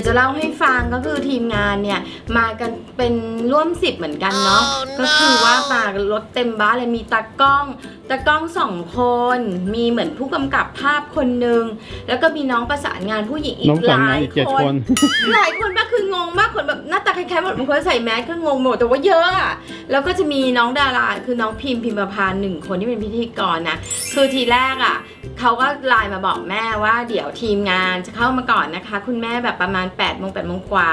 ยวจะเล่าให้ฟังก็คือทีมงานเนี่ยมากันเป็นร่วมสิบเหมือนกันเนาะก็คือว่ามารถเต็มบ้านเลยมีตากล้องตากล้องสองคน มีเหมือนผู้กำกับภาพคนหนึ่งแล้วก็มีน้องประสานงานผู้หญิงอีน้อกงหสอนลางานยอีกเจ็ดคคน น หลายคนมากคืองงมากคนแบบหน้าตาคล้ายๆหมดบางคนใส่แมสก็งงหมดแต่ว่าเยอะอะแล้วก็จะมีน้องดาราคือน้องพิมพ์พิมพ์พานหนึ่งคนที่เป็นพิธีกรนะคือทีแรกอะ เขาก็ไลน์มาบอกแม่ว่าเดี๋ยวทีมงานจะเข้ามาก่อนนะคะ คุณแม่แบบประมาณ8ปดโมงแปดโมงกว่า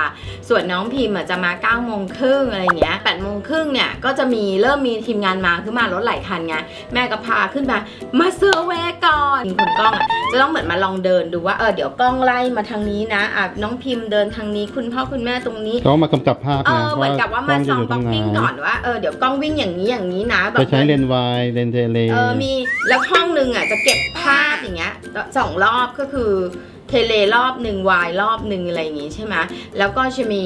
ส่วนน้องพิมพ์อะจะมา9ก้าโมงครึ่งอะไรเงี้ยแปดโมงครึ่งเนี่ยก็จะมีเริ่มมีทีมงานมาคือมารถหลายคันไงแม่ก็พาขึ้นมามาเซอร์เวย์ก่อนคนกล้องอะจะต้องเหมือนมาลองเดินดูว่าเออเดี๋ยวกล้องไล่มาทางนี้นะอะน้องพิมพ์เดินทางนี้ คุณพ่อคุณแม่ตรงนี้เขามากำกับภาพเอนะอเหมือนกับว่ามาล้ส่องจะยู่กล้องไหวิ่งก่อนว่าเออเดี๋ยวกล้องวิ่งอย่างนี้อย่างนี้นะแบบจะใช้เลนส์วายเลนส์เทเลเออมีแล้วห้องหนึ่งอะจะเก็บภาพอย่างเงี้ยสองรอบก็คือเทเลรอบหนึ่งวายรอบหนึ่งอะไรอย่างงี้ใช่ไหมแล้วก็จะมี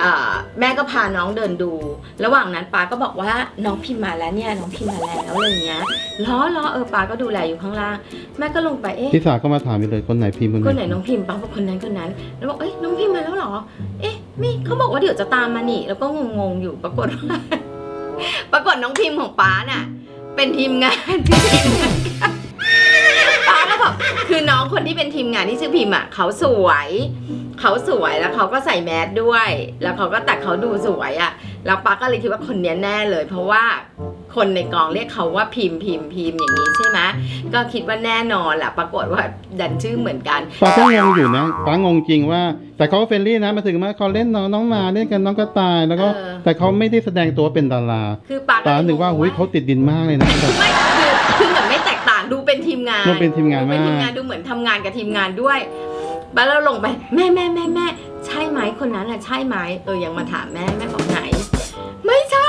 อ่าแม่ก็พาน้องเดินดู ระหว่างนั้นป้าก็บอกว่าน้องพิมพ์มาแล้วเนี่ยน้องพิมพ์มาแล้วอะไรอย่างเงี้ยล้อล้อเออป้าก็ดูแลอยู่ข้างล่าง แม่ก็ลงไปเอ๊ะพี่สาวก็มาถามไปเลยคนไหนพิมพ์คนไหนน้องพิมพ์ป้าบอกคนนั้นคนนั้น แล้วบอกเอ้ยน้องพิมพ์มาแล้วเหรอ เอ๊ะไม่เขาบอกว่าเดี๋ยวจะตามมานี่ แล้วก็งงๆอยู่ปรากฏว่าปรากฏน้องพิมพ์ของป้าน่ะ เป็นทีมงานที่ คือน้องคนที่เป็นทีมงานที่ชื่อพิมพ์อะเขาสวย เขาสวยแล้วเขาก็ใส่แมสด้วย แล้วเขาก็แต่เขาดูสวยอะ แล้วป้าก็เลยคิดว่าคนเนี้ยแน่เลย เพราะว่าคนในกองเรียกเขาว่าพิมพ์พิมพ์พิมพ์อย่างนี้ใช่ไหมก็คิดว่าแน่นอนแหละปรากฏว่าดันชื่อเหมือนกัน ป้าก็งงอยู่นะป้างงจริงว่า แต่เขาก็เฟรนลี่นะมาถึงมาเขาเล่นน้องน้องหมาเล่นกันน้องกระต่ายแล้วก็ เออ แต่เขาไม่ได้แสดงตัวเป็นดาราคือป้าป้าเลยนึกว่างงหุ้ยเขาติดดินมากเลยนะแบบไม่ เป็นทีมงานดูเป็นทีมงานดูเป็นทีมมากงานดูเหมือนทำงานกับทีมงานด้วยป้าแล้วลงไปแม่แม่แม่แม่ใช่ไหมคนนั้นอะใช่ไหมเออยังมาถามแม่แม่บอกไหน ไม่ใช่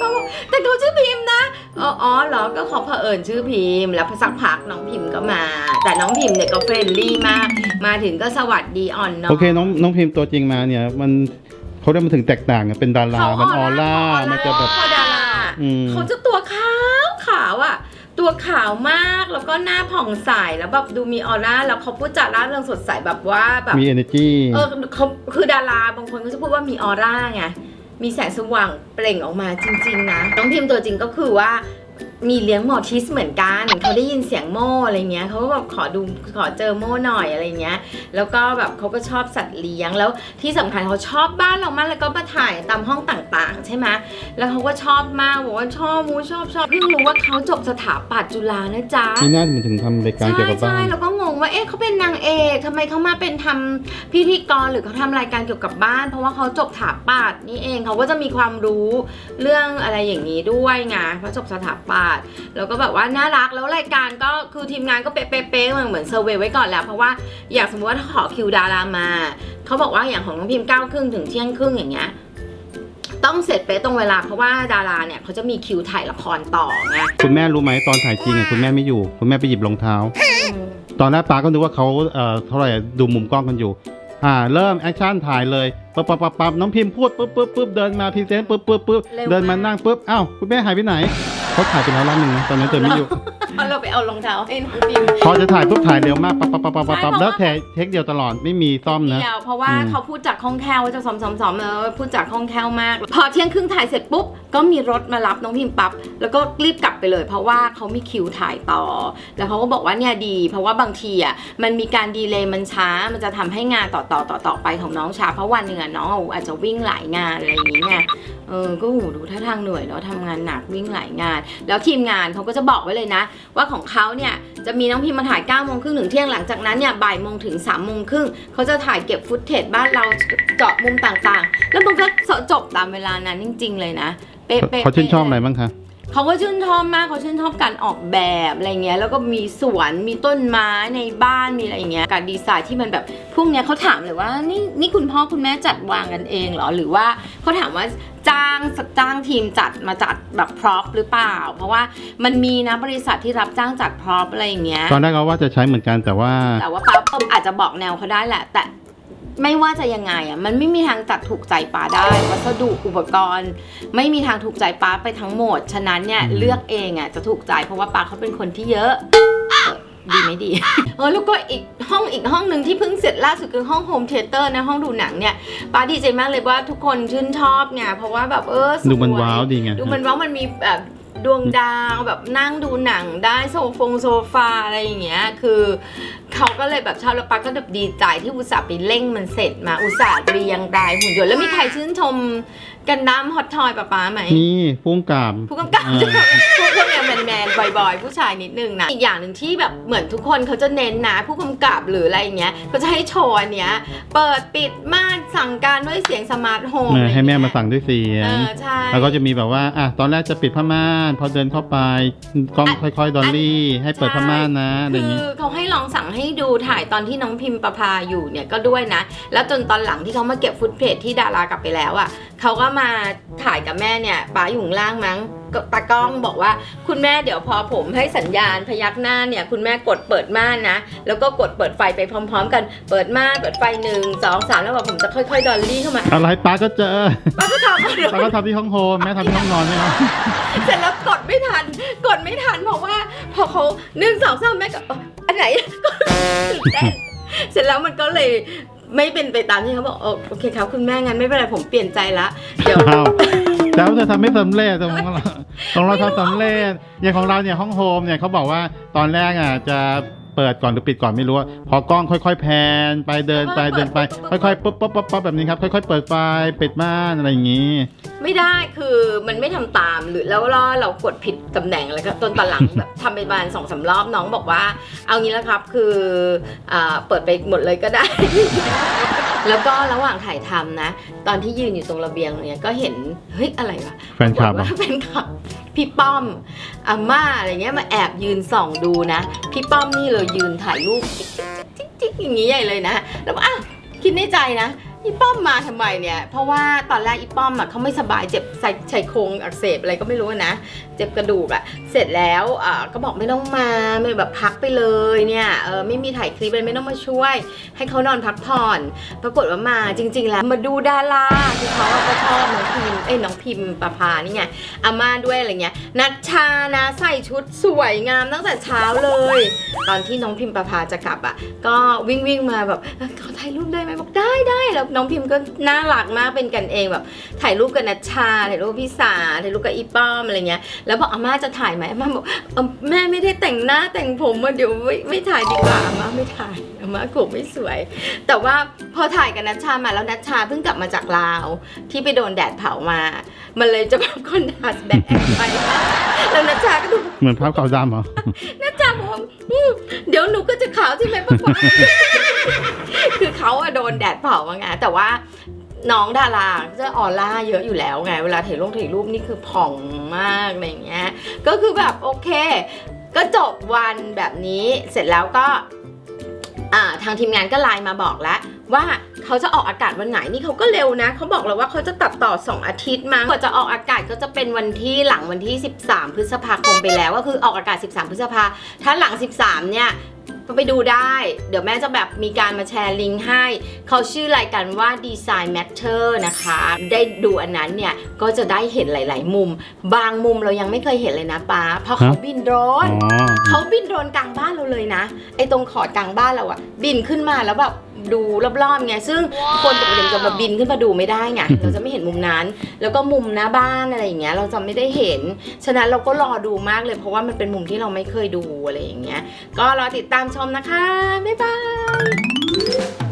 ป้าบอกแต่เขาชื่อพิมพ์นะอ๋ออ๋อเหรอก็ขอเผอิญชื่อพิมพ์ แล้วสักพักน้องพิมพ์ก็มา แต่น้องพิมพ์เนี่ยก็เฟรนลี่มาก มาถึงก็สวัสดีอ่อนน้องโอเคน้องน้องพิมพ์ตัวจริงมาเนี่ยมันเขาได้มาถึงแตกต่างกันเป็นดาราเขามันออร่าเขามันจะแบบ เขาดาราอืม เขาจะตัวขาวขาวอะ ตัวขาวมากแล้วก็หน้าผ่องใสแล้วแบบดูมีออร่าแล้วเขาพูดจาร่าเริงสดใสแบบว่าแบบมี energy เออเขาคือดาราบางคนก็จะพูดว่ามีออร่าไงมีแสงสว่างเปล่งออกมาจริง ๆ นะน้องพิมพ์ตัวจริงก็คือว่า มีเลี้ยงหมอทิสเหมือนกันเขาได้ยินเสียงโม่อะไรเงี้ยเขาก็แบบขอดูขอเจอโม่หน่อยอะไรเงี้ย แล้วก็แบบเขาก็ชอบสัตว์เลี้ยงแล้วที่สำคัญเขาชอบบ้านเรามากแล้วก็มาถ่ายตามห้องต่างๆ ใช่ไหมแล้วเขาก็ชอบมากบอกว่าชอบมูชอบชอบเพิ่งรู้ว่าเขาจบสถาปัตย์จุฬานะจ๊ะนี่น่าจะถึงทำรายการใช่เกี่ยวกับบ้าใช่นแล้วก็งงว่าเอ๊ะเขาเป็นนางเอกทำไมเขามาเป็นทำพิธีกรหรือเขาทำรายการเกี่ยวกับบ้าน เพราะว่าเขาจบสถาปัตย์นี่เองเขาก็จะมีความรู้เรื่องอะไรอย่างนี้ด้วยไงเพราะจบสถาปัตย์แล้วก็แบบว่าน่ารักแล้วรายการก็คือทีมงานก็เป๊ะๆๆเหมือนเหมือนเซอร์เวยไว้ก่อนแล้ว เพราะว่าอย่างสมมติว่าถ้าขอคิวดารามาเขาบอกว่าอย่างของน้องพิมพ์เก้าครึ่งถึงเที่ยงครึ่งอย่างเงี้ยต้องเสร็จเป๊ะตรงเวลาเพราะว่าดาราเนี่ยเขาจะมีคิวถ่ายละครต่อไงคุณแม่รู้ไหมตอนถ่ายจริงอะคุณแม่ไม่อยู่ คุณแม่ไปหยิบรองเท้าอืมตอนแรกป้าก็นึกว่าเขาเอ่อเท่าไหร่อะดูมุมกล้องกันอยู่ อ่า เริ่มแอคชั่นถ่ายเลยปั๊บปั๊บปั๊บปั๊บน้องพิมพ์พูดปุ๊บปุ๊บปุ๊บเดินมาพรีเซนต์ปุ๊บปุ๊บปุ๊บเดินมานั่งปุ๊บอ้าวคุณแม่หายไปไหนเขาถ่ายไปแล้วรอบหนึ่งนะตอนนั้นเธอไม่อยู่ เอาเราไปเอารองเท้าให้น้องพิมพ์พอจะถ่ายปุ๊บถ่ายเร็วมากปั๊บปั๊บปั๊บปั๊บปั๊บใช่เพราะว่า แล้วแทเทคเดียวตลอดไม่มีซ่อมนะ เดียวเพราะว่าอืม เขาพูดจากคล่องแคล่วจะซ้อมๆๆเออพูดจากคล่องแคล่วมาก พอเที่ยงครึ่งถ่ายเสร็จปุ๊บ ก็มีรถมารับน้องพิมพ์ปั๊บแล้วก็รีบกลับไปเลย เพราะว่าเขามีคิวถ่ายต่อ แล้วเขาก็บอกว่าเนี่ยดี เพราะว่าบางทีอะมันมีการดีเลย์มันช้ามันจะทำให้งานต่อต่อต่อต่อไปของน้องช้าเพราะวันหนึ่งอะน้องอาจจะวิ่งหลายงานอะไรอย่างเงี้ยเออก็หูดูท่าทางเหนื่อยเนาะทำงานหนักวิ่งหลายงาน แล้วทีมงานเขาก็จะบอกไว้เลยนะ ว่าของเขาเนี่ยจะมีน้องพิมพ์มาถ่าย9ก้าโมงครึ่งถึงเที่ยงหลังจากนั้นเนี่ยบ่ายโมงถึง3ามโมงครึ่งเขาจะถ่ายเก็บฟุตเทจบ้านเราเจาะมุมต่างๆ แล้วมันก็จบตามเวลานั้นจริง ๆ เลยนะ เป๊ะๆเขาชื่นชอบอะไรบ้างคะ เขาก็ชื่นชอบมากเขาชื่นชอบการออกแบบอะไรเงี้ยแล้วก็มีสวนมีต้นไม้ในบ้านมีอะไรอย่างเงี้ยการดีไซน์ที่มันแบบพวกเนี้ยเขาถามเลยว่านี่นี่คุณพ่อคุณแม่จัดวางกันเองเหรอหรือว่าเขาถามว่าจ้างจ้างทีมจัดมาจัดแบบพร็อพหรือเปล่า เพราะว่ามันมีนะบริษัทที่รับจ้างจัดพร็อพอะไรอย่างเงี้ยตอนแรกเขาว่าจะใช้เหมือนกันแต่ว่า แต่ว่าป้าก็อาจจะบอกแนวเขาได้แหละ แต่ ไม่ว่าจะยังไงอะมันไม่มีทางจัดถูกใจป้าได้ วัสดุอุปกรณ์ ไม่มีทางถูกใจป้าไปทั้งหมด ฉะนั้นเนี่ยอืมเลือกเองอะจะถูกใจเพราะว่าป้าเขาเป็นคนที่เยอะเออดีไม่ดี เออแล้วก็อีกห้องอีกห้องหนึ่งที่เพิ่งเสร็จล่าสุดคือห้องโฮมเทเตอร์นะห้องดูหนังเนี่ยป้าดีใจมากเลยว่าทุกคนชื่นชอบไงเพราะว่าแบบเออสยดูมันว้าวดีไงดูมันว้าวมันมีแบบดวงดาวแบบนั่งดูหนังได้โซฟงโซฟาอะไรอย่างเงี้ยคือ เขาก็เลยแบบชอบแล้วปักก็แบบดีใจที่อุตส่าห์ไปเร่งมันเสร็จมาอุตส่าห์เรียงรายหุ่นยนต์แล้วมีใครชื่นชม กันดั้มฮอตทอยป้าป้าไหมนี่พุ่งกลับผู้กำกับเออพูดเรื่องแมนแมนๆบ่อยๆ ผู้ชายนิดนึงนะ อีกอย่างหนึ่งที่แบบเหมือนทุกคนเขาจะเน้นนะ ผู้กำกับหรืออะไรอย่างเงี้ยก็จะให้โชว์อันเนี้ย เปิดปิดม่านสั่งการด้วยเสียงสมาร์ทโฮมเออให้แม่มาสั่งด้วยเสียเอง อใช่ แล้วก็จะมีแบบว่า อะ ตอนแรกจะปิดผ้าม่าน พอเดินเข้าไป กล้องอะค่อยๆ ดอลลี่ ให้เปิดผ้าม่านนะ อะไรอย่างคืงี้ อเขาให้ลองสั่งให้ดูถ่ายตอนที่น้องพิมพ์ประพาอยู่เนี่ยก็ด้วยนะ แล้วจนตอนหลังที่เขามาเก็บฟุตเพจที่ดารากลับไปแล้วอะ่ะ เขาก็มาถ่ายกับแม่เนี่ยป๋าอยู่ข้างล่างมั้งก็ตากล้องบอกว่าคุณแม่เดี๋ยวพอผมให้สัญญาณพยักหน้าเนี่ย คุณแม่กดเปิดม่านนะ แล้วก็กดเปิดไฟไปพร้อม ๆ กันเปิดม่านเปิดไฟหนึ่งสองสามแล้วบอกผมจะค่อยๆดอลลี่เข้ามาอะไรป้าก็เจอป้าก็ทำเอาเดี๋ยวป้าก็ทำที่ห้องโฮมแม่ทำที่ห้องนอนใช่ไหมเสร็จแล้วกดไม่ทัน กดไม่ทันเพราะว่า พอเขาหนึ่งสองสามแม่ก็เอ้ออันไหนตื่นเต้นเสร็จแล้วมันก็เลย ไม่เป็นไปตามที่เขาบอกเอโอเคครับคุณแม่งั้นไม่เป็นไรผมเปลี่ยนใจละเดี๋ยวอ้าวแต่ว่าเธอทำไม่สำเร็จตรงเราของเราทำสำเร็จอย่างของเราเนี่ยห้องโฮมเนี่ยเขาบอกว่าตอนแรกอะจะ เปิดก่อนหรือปิดก่อนไม่รู้อะพอกล้องค่อย ๆ แพนไปเดินไปเดินไป ค่อยๆปุ๊บปุ๊บปุ๊บปุ๊บแบบนี้ครับค่อย ๆ เปิดไฟปิดม่านอะไรอย่างงี้ ไม่ได้คือมันไม่ทำตามหรือแล้วเราเรากดผิดตำแหน่งอะไรก็ตอนตอนหลัง แบบทำไปประมาณสองสารอบน้องบอกว่า เอางี้แล้วครับคืออ่าเปิดไปหมดเลยก็ได้ แล้วก็ระหว่างถ่ายทำนะ ตอนที่ยืนอยู่ตรงระเบียงเนี่ยก็เห็น เฮ้ย อะไรวะแฟนคลับปอะรากฏว่าแฟนคลับ พี่ป้อมอาม่าอะไรเงี้ยมาแอบยืนส่องดูนะ พี่ป้อมนี่เลยยืนถ่ายรูปจิ๊กจิ๊กจิ๊กจิ๊กอย่างนี้ใหญ่เลยนะ แล้วอะคิดในใจนะ อีป้อมมาทำไมเนี่ย เพราะว่าตอนแรกอีป้อมอะเขาไม่สบายเจ็บใส่ชายโครงอักเสบอะไรก็ไม่รู้นะ เจ็บกระดูกอะเสร็จแล้วอ่าก็บอกไม่ต้องมาไม่แบบพักไปเลยเนี่ยเออไม่มีถ่ายคลิปเลยไม่ต้องมาช่วย ให้เขานอนพักผ่อน ปรากฏว่ามาจริง ๆ แล้วมาดูดาราคือเขาก็ชอบน้องพิมเอ้ยน้องพิมประพานี่ไงอาม่าด้วยอะไรเงี้ยนัชชานะใส่ชุดสวยงามตั้งแต่เช้าเลย ตอนที่น้องพิมประพาจะกลับอะก็วิ่งวิ่งมาแบบเขอถ่ายรูปได้ไหมบอกได้ได้แล้วน้องพิมก็น่ารักมากเป็นกันเองแบบ ถ่ายรูปกับนัชชาถ่ายรูปกับพี่สาถ่ายรูปกับอีป้อมอะไรเงี้ยแล้วบอกอาม่าจะถ่ายไหมอาม่าบอกเอ่อแม่ไม่ได้แต่งหน้าแต่งผมมาเดี๋ยวไม่ไม่ถ่ายดีกว่าอาม่าไม่ถ่ายอาม่ากลัวไม่สวย แต่ว่าพอถ่ายกับนัชชามาแล้วนัชชาเพิ่งกลับมาจากลาว ที่ไปโดนแดดเผามา มันเลยจะแบบคอนทราสต์แบ็คแอนด์ไปแล้วนัชชาก็ดูเหมือนภาพขาวดำเหรอ ดี๋ยวหนูก็จะขาวใช่ไหมป้าป๊าคือเขาอะโดนแดดเผามาไงแต่ว่าน้องดาราจะออร่าเยอะอยู่แล้วไง เวลาถ่ายรูปถ่ายรูปนี่คือผ่องมากอะไรอย่างเงี้ย ก็คือแบบโอเค ก็จบวันแบบนี้เสร็จแล้วก็ทางทีมงานก็ไลน์มาบอกแล้วว่าเขาจะออกอากาศวันไหนนี่เขาก็เร็วนะเขาบอกเราว่าเขาจะตัดต่อ 2 อาทิตย์มั้งกว่าจะออกอากาศก็จะเป็นวันที่หลังวันที่ 13 พฤษภาคมไปแล้ว ก็คือออกอากาศ 13 พฤษภาถ้าหลัง 13 เนี่ย ก็ไปดูได้ เดี๋ยวแม่จะแบบมีการมาแชร์ลิงก์ให้ เขาชื่อรายการว่า Design Matter นะคะ ได้ดูอันนั้นเนี่ย ก็จะได้เห็นหลาย ๆ มุม บางมุมเรายังไม่เคยเห็นเลยนะป้า เพราะเขาฮะบินโดรอ๋นอเขาบินโดรนกลางบ้านเราเลยนะ ไอ้ตรงขอดกลางบ้านเราอะบินขึ้นมาแล้วแบบ ดูรอบๆไงซึ่งคนปกติจะแบบบินขึ้นมาดูไม่ได้ไงเราจะไม่เห็นมุมนั้น แล้วก็มุมหน้าบ้านอะไรอย่างเงี้ยเราจะไม่ได้เห็น ฉะนั้นเราก็รอดูมากเลย เพราะว่ามันเป็นมุมที่เราไม่เคยดูอะไรอย่างเงี้ยก็รอติดตามชมนะคะบ๊ายบาย